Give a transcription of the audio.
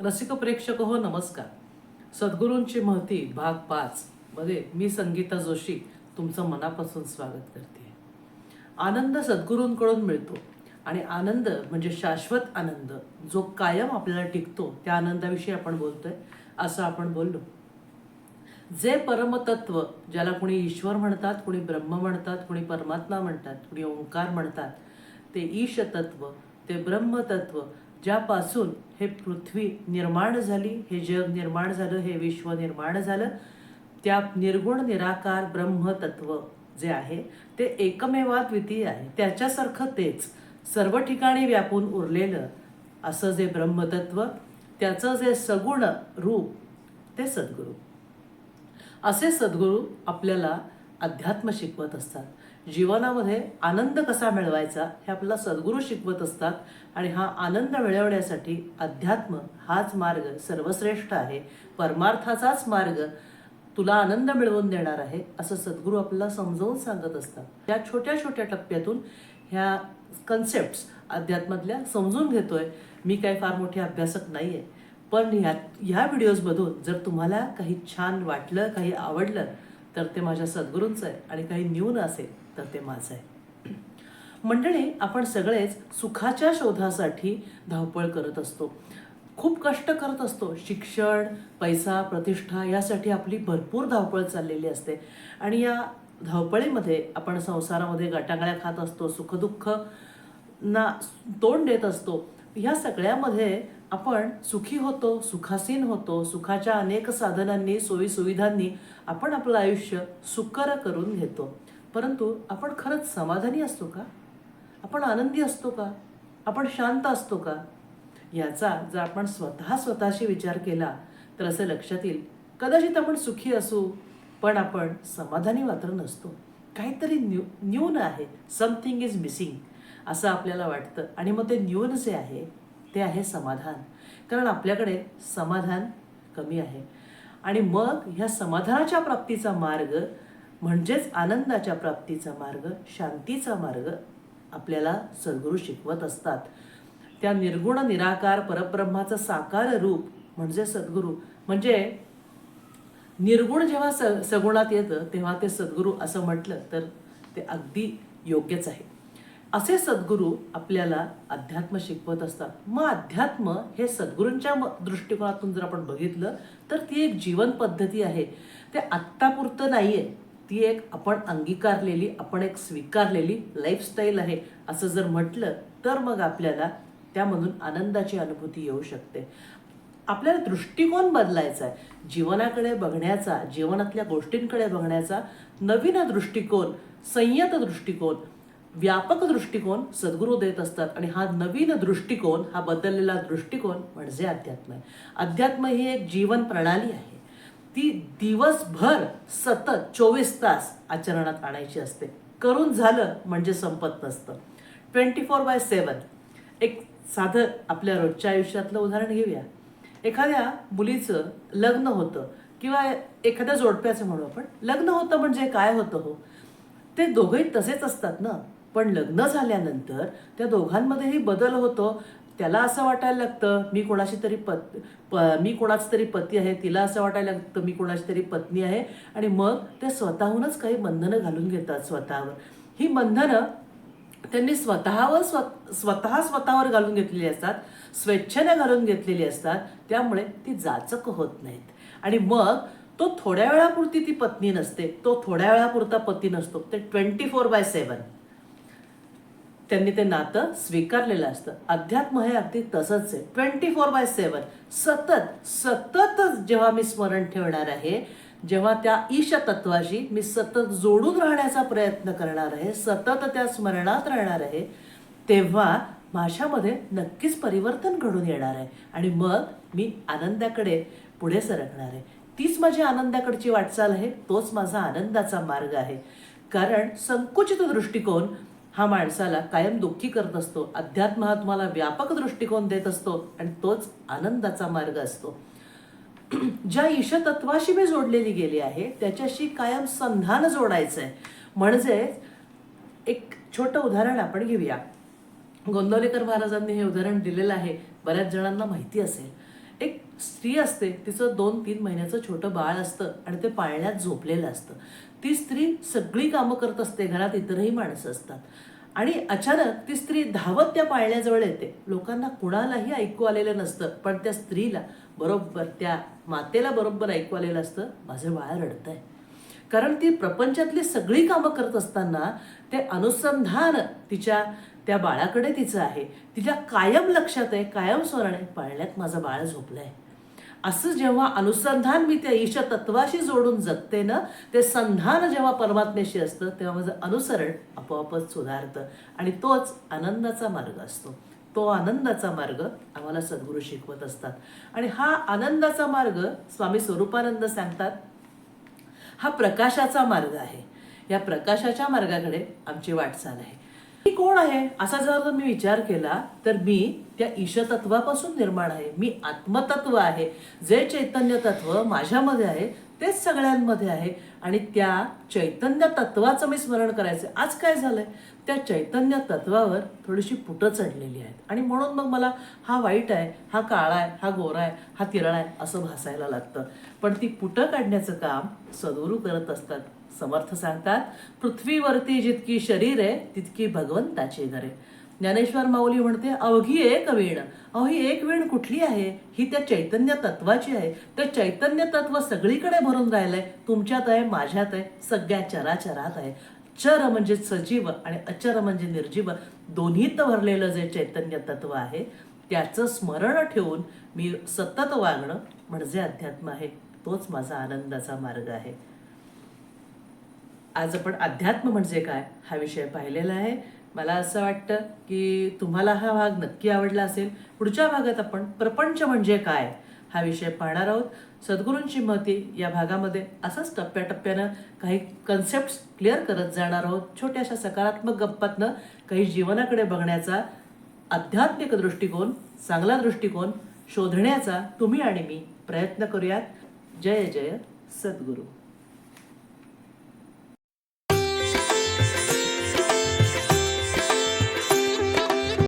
रसिक प्रेक्षक हो नमस्कार. सद्गुरूंची महती भाग पाच मध्ये मी संगीता जोशी तुमचं मनापासून स्वागत करते. आनंद सद्गुरूंकडून मिळतो आणि आनंद म्हणजे शाश्वत आनंद. जो कायम आपल्याला टिकतो त्या आनंदाविषयी आपण बोलतोय असं आपण बोललो. जे परमतत्व ज्याला कुणी ईश्वर म्हणतात कुणी ब्रह्म म्हणतात कुणी परमात्मा म्हणतात कुणी ओंकार म्हणतात ते ईश तत्व ते ब्रह्मतत्व ज्यापासून हे पृथ्वी निर्माण झाली हे जग निर्माण झालं हे विश्व निर्माण झालं त्या निर्गुण निराकार ब्रह्मतत्व जे आहे ते एकमेवा द्वितीय आहे. त्याच्यासारखं तेच सर्व ठिकाणी व्यापून उरलेलं असं जे ब्रह्मतत्व त्याचं जे सगुण रूप ते सद्गुरू. असे सद्गुरू आपल्याला अध्यात्म शिकवत असतात. जीवनामध्ये आनंद कसा मिळवायचा हे आपला सद्गुरू शिकवत असतात आणि हा आनंद मिळवण्यासाठी अध्यात्म हाच मार्ग सर्वश्रेष्ठ आहे. परमार्थाचाच मार्ग तुला आनंद मिळवून देणार आहे असं सद्गुरू आपल्याला समजावून सांगत असतात. या छोट्या छोट्या टप्प्यातून ह्या कन्सेप्ट अध्यात्मातल्या समजून घेतोय. मी काही फार मोठे अभ्यासक नाही आहे पण ह्या ह्या व्हिडिओजमधून जर तुम्हाला काही छान वाटलं काही आवडलं तर ते माझ्या सद्गुरूंचं आहे आणि काही न्यून असेल तर ते माझं आहे. मंडळी आपण सगळेच सुखाच्या शोधासाठी धावपळ करत असतो. खूप कष्ट करत असतो. शिक्षण पैसा प्रतिष्ठा यासाठी आपली भरपूर धावपळ चाललेली असते. आणि या धावपळीमध्ये आपण संसारामध्ये गटागळ्या खात असतो सुखदुःख ना तोंड देत असतो. ह्या सगळ्यामध्ये आपण सुखी होतो सुखासीन होतो सुखाच्या अनेक साधनांनी सोयीसुविधांनी आपण आपलं आयुष्य सुकर करून घेतो. परंतु आपण खरंच समाधानी असतो का? आपण आनंदी असतो का? आपण शांत असतो का? याचा जर आपण स्वतः स्वतःशी विचार केला तर असं लक्षात येईल कदाचित आपण सुखी असू पण आपण समाधानी मात्र नसतो. काहीतरी न्यू न्यून आहे समथिंग इज मिसिंग असं आपल्याला वाटतं. आणि मग ते न्यून जे आहे. ते आहे समाधान. कारण आपल्याकडे समाधान कमी आहे. आणि मग ह्या समाधानाच्या प्राप्तीचा मार्ग म्हणजेच आनंदाच्या प्राप्तीचा मार्ग शांतीचा मार्ग आपल्याला सद्गुरू शिकवत असतात. त्या निर्गुण निराकार परब्रह्माचं साकार रूप म्हणजे सद्गुरू. म्हणजे निर्गुण जेव्हा स सगुणात येतं तेव्हा ते सद्गुरू असं म्हटलं तर ते अगदी योग्यच आहे. असे सद्गुरू आपल्याला अध्यात्म शिकवत असतात. मग अध्यात्म हे सद्गुरूंच्या म- दृष्टिकोनातून जर आपण बघितलं तर ती एक जीवन पद्धती आहे. ते आत्तापुरतं नाही आहे ती एक आपण अंगीकारलेली आपण एक स्वीकारलेली लाईफस्टाईल आहे. असं जर म्हटलं तर मग आपल्याला त्यामधून आनंदाची अनुभूती येऊ शकते. आपल्याला दृष्टिकोन बदलायचा आहे. जीवनाकडे बघण्याचा जीवनातल्या गोष्टींकडे बघण्याचा नवीन दृष्टिकोन संयत दृष्टिकोन व्यापक दृष्टिकोन सद्गुरू देत असतात आणि हा नवीन दृष्टिकोन हा बदललेला दृष्टिकोन म्हणजे अध्यात्म आहे. अध्यात्म ही एक जीवन प्रणाली आहे. ती दिवसभर सतत चोवीस तास आचरणात आणायची असते. करून झालं म्हणजे संपत नसतं. Twenty four by seven. एक साधं आपल्या रोजच्या आयुष्यातलं उदाहरण घेऊया. एखाद्या मुलीचं लग्न होतं किंवा एखाद्या जोडप्याचं म्हणू आपण. लग्न होतं म्हणजे काय होतं हो? ते दोघंही तसेच असतात ना? पण लग्न झाल्यानंतर त्या दोघांमध्येही बदल होतो. त्याला असं वाटायला लागतं मी कोणाशी तरी पत प मी कोणाचं तरी पती आहे तिला असं वाटायला लागतं मी कोणाची तरी पत्नी आहे. आणि मग ते स्वतःहूनच काही बंधनं घालून घेतात स्वतःवर. ही बंधनं त्यांनी स्वतःवर स्व स्वतः स्वतःवर घालून घेतलेली असतात स्वेच्छेने घालून घेतलेली असतात त्यामुळे ती जाचक होत नाहीत. आणि मग तो थोड्या वेळापुरती ती पत्नी नसते तो थोड्या वेळापुरता पती नसतो ते ट्वेंटी फोर बाय सेवन त्यांनी ते नातं स्वीकारलेलं असतं. अध्यात्म हे अगदी तसंच आहे. Twenty four by seven. सतत सततच जेव्हा मी स्मरण ठेवणार आहे जेव्हा त्या ईश तत्वाशी मी सतत जोडून राहण्याचा प्रयत्न करणार आहे सतत त्या स्मरणात राहणार आहे तेव्हा माझ्यामध्ये नक्कीच परिवर्तन घडून येणार आहे. आणि मग मी आनंदाकडे पुढे सरकणार आहे. तीच माझी आनंदाकडची वाटचाल आहे तोच माझा आनंदाचा मार्ग आहे. कारण संकुचित दृष्टिकोन हा माणसाला कायम दुःखी करत असतो. अध्यात्म हा तुम्हाला व्यापक दृष्टिकोन देत असतो आणि तोच आनंदाचा मार्ग असतो. ज्या ईशतत्वाशी मी जोडलेली गेली आहे त्याच्याशी कायम संधान जोडायचं आहे म्हणजे एक छोटं उदाहरण आपण घेऊया. गोंदवलेकर महाराजांनी हे उदाहरण दिलेलं आहे. बऱ्याच जणांना माहिती असेल. स्त्री असते तिचं दोन तीन महिन्याचं छोटं बाळ असतं आणि ते पाळण्यात झोपलेलं असतं. ती स्त्री सगळी कामं करत असते घरात इतरही माणसं असतात. आणि अचानक ती स्त्री धावत त्या पाळण्याजवळ येते. लोकांना कुणालाही ऐकू आलेलं नसतं पण त्या स्त्रीला बरोबर त्या मातेला बरोबर ऐकू आलेलं असतं माझं बाळ रडतंय. कारण ती प्रपंचातली सगळी कामं करत असताना ते अनुसंधान तिच्या त्या बाळाकडे तिचं आहे. तिच्या कायम लक्षात आहे कायम स्मरणे पाळण्यात माझं बाळ झोपलं आहे असं जेव्हा अनुसंधान मी त्या ईश तत्वाशी जोडून जगते ना ते संधान जेव्हा परमात्म्याशी असतं तेव्हा माझं अनुसरण आपोआपच सुधारतं. आणि तोच आनंदाचा मार्ग असतो. तो आनंदाचा मार्ग आम्हाला सद्गुरू शिकवत असतात. आणि हा आनंदाचा मार्ग स्वामी स्वरूपानंद सांगतात हा प्रकाशाचा मार्ग आहे. या प्रकाशाच्या मार्गाकडे आमची वाटचाल आहे. मी कोण आहे? असा जर मी विचार केला तर मी त्या ईशतत्वापासून निर्माण आहे. मी आत्मतत्व आहे. जे चैतन्य तत्व माझ्यामध्ये आहे तेच सगळ्यांमध्ये आहे. आणि त्या चैतन्य तत्वाचं मी स्मरण करायचं. आज काय झालंय? त्या चैतन्य तत्वावर थोडीशी पुटं चढलेली आहेत. आणि म्हणून मग मला हा वाईट आहे हा काळा आहे हा गोरा आहे हा तिरळा आहे असं भासायला लागतं. पण ती पुटं काढण्याचं काम सद्गुरू करत असतात. समर्थ सांगतात पृथ्वीवरती जितकी शरीर आहे तितकी भगवंताची घरे. ज्ञानेश्वर माऊली म्हणते अवघी एक वीण. अहो ही एक वीण कुठली आहे? ही त्या चैतन्य तत्वाची आहे. ते चैतन्य तत्व सगळीकडे भरून राहिलंय. तुमच्यात आहे माझ्यात आहे सगळ्या चराचरात आहे. चर म्हणजे सजीव आणि अचर म्हणजे निर्जीव. दोन्हीत भरलेलं जे चैतन्य तत्व आहे त्याचं स्मरण ठेवून मी सतत वागणं म्हणजे अध्यात्म आहे. तोच माझा आनंदाचा मार्ग आहे. आज आपण अध्यात्म म्हणजे काय? हा विषय पाहिलेला आहे. मला असं वाटतं की तुम्हाला हा भाग नक्की आवडला असेल. पुढच्या भागात आपण प्रपंच म्हणजे काय हा विषय पाहणार आहोत. सद्गुरूंची महती या भागामध्ये असंच टप्प्याटप्प्यानं काही कन्सेप्ट क्लिअर करत जाणार आहोत. छोट्याशा सकारात्मक गप्पातनं काही जीवनाकडे बघण्याचा आध्यात्मिक दृष्टिकोन चांगला दृष्टिकोन शोधण्याचा तुम्ही आणि मी प्रयत्न करूयात. जय जय सद्गुरू.